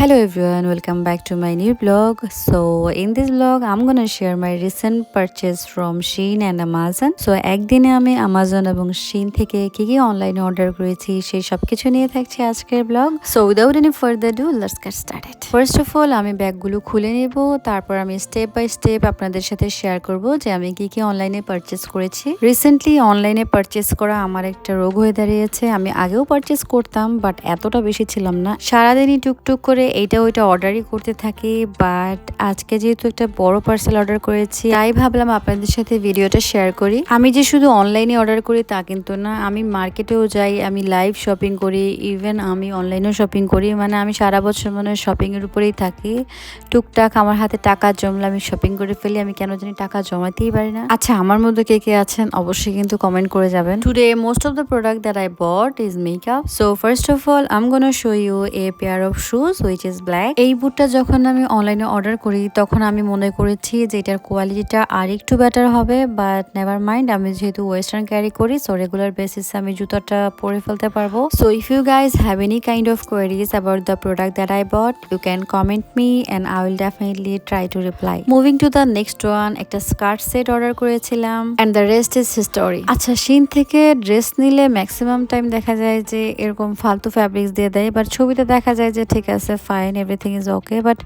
Hello everyone, welcome back to my new blog. So in this blog, I'm gonna share my recent purchase from Shein and Amazon. So একদিনে আমি Amazon এবং Shein থেকে কি কি অনলাইনে order করেছি সেই সব কিছু নিয়ে থাকছে আজকের blog so without any further do let's get started first of all আমি ব্যাগগুলো খুলে নেব। তারপর আমি স্টেপ বাই স্টেপ আপনাদের সাথে শেয়ার করব যে আমি কি কি অনলাইনে পারচেস করেছি। রিসেন্টলি অনলাইনে পারচেস করা আমার একটা রোগ হয়ে দাঁড়িয়েছে। আমি আগেও পারচেস করতাম বাট এতটা বেশি ছিলাম না। সারাদিনই টুকটুক করে এইটা ওইটা অর্ডারই করতে থাকি বাট আজকে যেহেতু একটা বড় পার্সেল অর্ডার করেছি, তাই ভাবলাম আপনাদের সাথে ভিডিওটা শেয়ার করি। আমি যে শুধু অনলাইনে অর্ডার করি তা কিন্তু না, আমি মার্কেটেও যাই, আমি লাইভ শপিং করি ইভেন আমি অনলাইনেও শপিং করি মানে আমি সারা বছর মানে শপিং এর উপরেই থাকি। টুকটাক আমার হাতে টাকা জমলে আমি শপিং করে ফেলি, আমি কেন জানি টাকা জমাতেই পারি না। আচ্ছা আমার মধ্যে কে কে আছেন অবশ্যই কিন্তু কমেন্ট করে যাবেন। Today most of the product that I bought is makeup so first of all I'm gonna show you a pair of shoes which is black এই বুটটা যখন আমি অনলাইনে অর্ডার করি, তখন আমি মনে করেছি যে এটার কোয়ালিটিটা আর একটু বেটার হবে বাট নেভার মাইন্ড আমি যেহেতু ওয়েস্টার্ন ক্যারি করি সো রেগুলার বেসিসে আমি জুতোটা পরে ফেলতে পারব। So if you guys have any kind of queries about the product that I bought you can comment me and I will definitely try to reply moving to the next one একটা skirt set order করেছিলাম and the rest is history আচ্ছা Shein থেকে dress নিলে maximum time দেখা যায় যে এরকম ফালতু ফ্যাব্রিক্স দিয়ে দেয় বাট ছবিতে দেখা যায় যে ঠিক আছে fine everything is okay but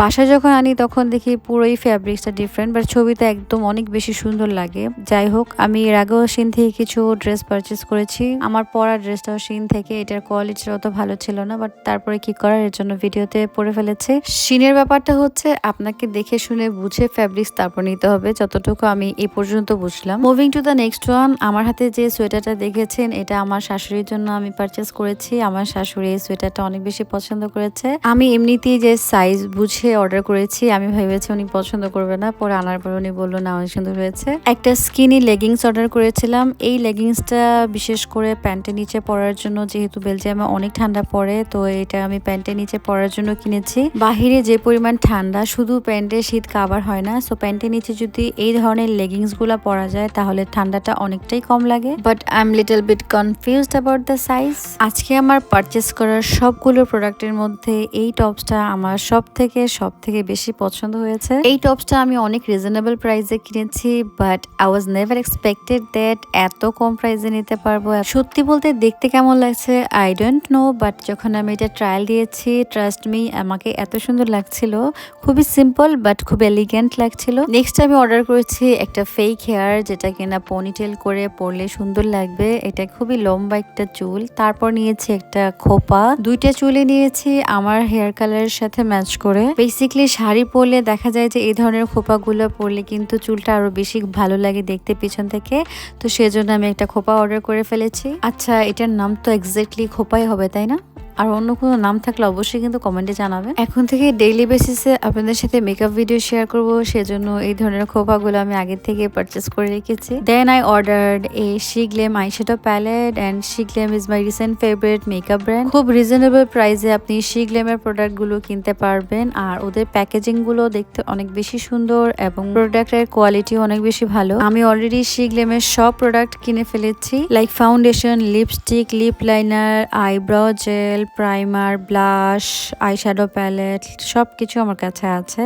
বাসায় যখন আনি তখন দেখি পুরোই ফ্যাব্রিক্সটা ডিফারেন্ট বাট ছবিতে একদম অনেক বেশি সুন্দর লাগে। যাই হোক, আমি এর আগেও সিন থেকে কিছু ড্রেস পারচেস করেছি। আমার পরা ড্রেসটাও সিন থেকে, এটার কোয়ালিটিটা অত ভালো ছিল না বাট তারপরে কি করার, এর জন্য ভিডিওতে পরে ফেলেছে। সিনের ব্যাপারটা হচ্ছে, আপনাকে দেখে শুনে বুঝে ফ্যাব্রিক্স তারপর নিতে হবে, যতটুকু আমি এ পর্যন্ত বুঝলাম। Moving to the next one আমার হাতে যে সোয়েটারটা দেখেছেন, এটা আমার শাশুড়ির জন্য আমি পারচেস করেছি। আমার শাশুড়ি এই সোয়েটারটা অনেক বেশি পছন্দ করেছে। আমি এমনিতেই যে সাইজ বুঝে অর্ডার করেছি। আমি ভেবেছি উনি পছন্দ করবে না। পরে আনার পর উনি বলল, না, অনেক সুন্দর হয়েছে। একটা স্কিনি লেগিংস অর্ডার করেছিলাম। এই লেগিংসটা বিশেষ করে প্যান্টের নিচে পরার জন্য, যেহেতু বেলজিয়ামে অনেক ঠান্ডা পড়ে, তো এটা আমি প্যান্টের নিচে পরার জন্য কিনেছি। বাহিরে যে পরিমাণ ঠান্ডা, শুধু প্যান্টে শীত কাবার হয় না। সো প্যান্টের নিচে যদি এই ধরনের লেগিংসগুলা পরা যায়, তাহলে ঠান্ডাটা অনেকটাই কম লাগে। But I am little bit confused about the size আজকে আমার পারচেস করার সবগুলো প্রোডাক্টের মধ্যে এই টপসটা আমার সব থেকে সব থেকে বেশি পছন্দ হয়েছে। এই টপসটা আমি অনেক রিজনেবল প্রাইসে কিনেছি but I was never expected that এত কম প্রাইসে নিতে পারব। সত্যি বলতে দেখতে কেমন লাগছে আই ডোন্ট নো বাট যখন আমি এটা ট্রায়াল দিয়েছি ট্রাস্ট মি আমাকে এত সুন্দর লাগছিল। খুবই সিম্পল বাট খুব এলিগেন্ট লাগছিল। নেক্সট আমি অর্ডার করেছি একটা ফেক হেয়ার যেটা কিনা পনিটেল করে পরলে সুন্দর লাগবে। এটা খুবই লম্বা একটা চুল। তারপর নিয়েছি একটা খোপা। দুইটা চুলে নিয়েছি। আমার হেয়ার কালারের সাথে ম্যাচ করে বেসিকলি শাড়ি পরলে দেখা যায় যে এই ধরনের খোপাগুলো পরলে কিন্তু চুলটা আরও বেশি ভালো লাগে দেখতে পিছন থেকে। তো সেজন্য আমি একটা খোপা অর্ডার করে ফেলেছি। আচ্ছা এটার নাম তো এক্স্যাক্টলি খোপাই হবে, তাই না? আর অন্য কোনো নাম থাকলে অবশ্যই কিন্তু কমেন্টে জানাবেন। এখন থেকে ডেইলি বেসিসে আপনাদের সাথে মেকআপ ভিডিও শেয়ার করব, সেজন্য এই ধরনের খোপাগুলো আমি আগে থেকে পারচেস করে রেখেছি। Then I ordered a Sheglam eyeshadow palette and Sheglam is my recent favourite makeup brand খুব রিজনেবল প্রাইসে আপনি শিগলেমের প্রোডাক্টগুলো কিনতে পারবেন, আর ওদের প্যাকেজিংগুলো দেখতে অনেক বেশি সুন্দর এবং প্রোডাক্টের কোয়ালিটি অনেক বেশি ভালো। আমি অলরেডি শিগলেমের সব প্রোডাক্ট কিনে ফেলেছি like foundation lipstick lip liner eyebrow gel primer blush eyeshadow palette সব কিছু আমার কাছে আছে।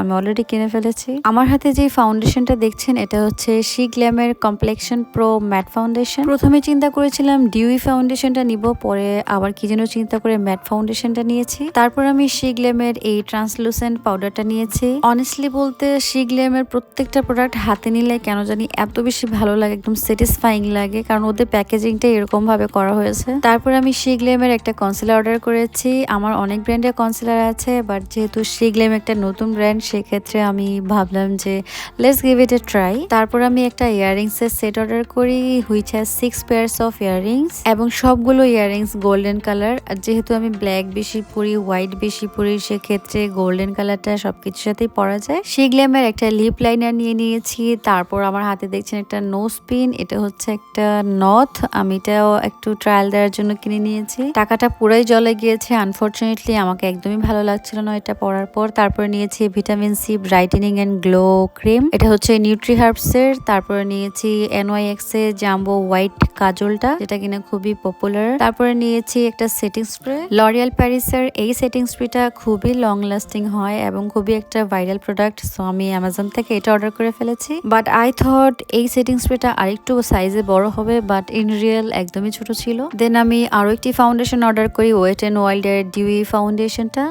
আমি অলরেডি কিনে ফেলেছি। আমার হাতে যে ফাউন্ডেশনটা দেখছেন, এটা হচ্ছে শি গ্ল্যামের কমপ্লেকশন প্রো ম্যাট ফাউন্ডেশন প্রথমে চিন্তা করেছিলাম ডিউই ফাউন্ডেশনটা নিব, পরে আবার কি যেন চিন্তা করে ম্যাট ফাউন্ডেশনটা নিয়েছি। তারপর আমি শি গ্ল্যামের এই ট্রান্সলুসেন্ট পাউডারটা নিয়েছি। অনেস্টলি বলতে শি গ্ল্যামের প্রত্যেকটা প্রোডাক্ট হাতে নিলে কেন জানি এত বেশি ভালো লাগে, একদম স্যাটিসফাইং লাগে, কারণ ওদের প্যাকেজিংটা এরকম ভাবে করা হয়েছে। তারপর আমি শি গ্ল্যামের একটা কনসিলার অর্ডার করেছি। আমার অনেক ব্র্যান্ডের কনসিলার আছে বাট যেহেতু শিগলেম একটা নতুন ব্র্যান্ড সেক্ষেত্রে আমি ভাবলাম যে let's give it a try তারপর আমি একটা ইয়াররিংস এর সেট অর্ডার করি which has six pairs of earrings এবং সবগুলো ইয়াররিংস গোল্ডেন কালার আর যেহেতু আমি ব্ল্যাক বেশি পরি হোয়াইট বেশি পরি, সেক্ষেত্রে গোল্ডেন কালারটা সবকিছুর সাথেই পরা যায়। শিগলেমের একটা লিপ লাইনার নিয়ে নিয়েছি, তারপর আমার হাতে দেখছেন একটা নোজ পিন এটা হচ্ছে একটা নথ আমি এটাও একটু ট্রায়াল দেওয়ার জন্য কিনে নিয়েছি। টাকাটা পুরাই জলে গিয়েছে। আনফর্চুনেটলি আমাকে একদমই ভালো লাগছিল না এটা পরার পর। তারপরে নিয়েছি vitamin C brightening and glow cream এটা হচ্ছে নিউট্রি হার্বস এর। তারপরে নিয়েছি এনওয়াইএক্স এর জাম্বো হোয়াইট কাজলটা, যেটা কিনা খুবই পপুলার তারপরে নিয়েছি একটা সেটিং স্প্রে লরিয়াল প্যারিসের এই সেটিং স্প্রেটা খুবই লং লাস্টিং হয় এবং খুবই একটা ভাইরাল প্রোডাক্ট সো আমি অ্যামাজন থেকে এটা অর্ডার করে ফেলেছি। বাট আই থট এই সেটিং স্প্রেটা আরেকটু সাইজে বড় হবে বাট ইন রিয়েল একদমই ছোট ছিল। দেন আমি আরও একটি ফাউন্ডেশন অর্ডার করি ওয়েট অ্যান্ড ওয়াইল্ড এর ডিউই ফাউন্ডেশনটা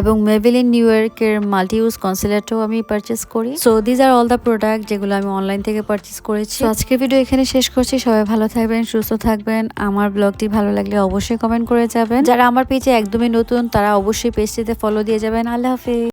এবং মেভেলিন নিউ ইয়র্কের মাল্টি ইউজ কনসিলারটাও আমি পারচেস করি। So these are all the product যেগুলো আমি অনলাইন থেকে পারচেস করেছি। আজকের ভিডিও এখানে শেষ করছি। সবাই ভালো থাকবেন, সুস্থ থাকবেন। আমার ব্লগটি ভালো লাগলে অবশ্যই কমেন্ট করে যাবেন। যারা আমার পেজে একদমই নতুন, তারা অবশ্যই পেজটিতে ফলো দিয়ে যাবেন। আল্লাহ হাফিজ।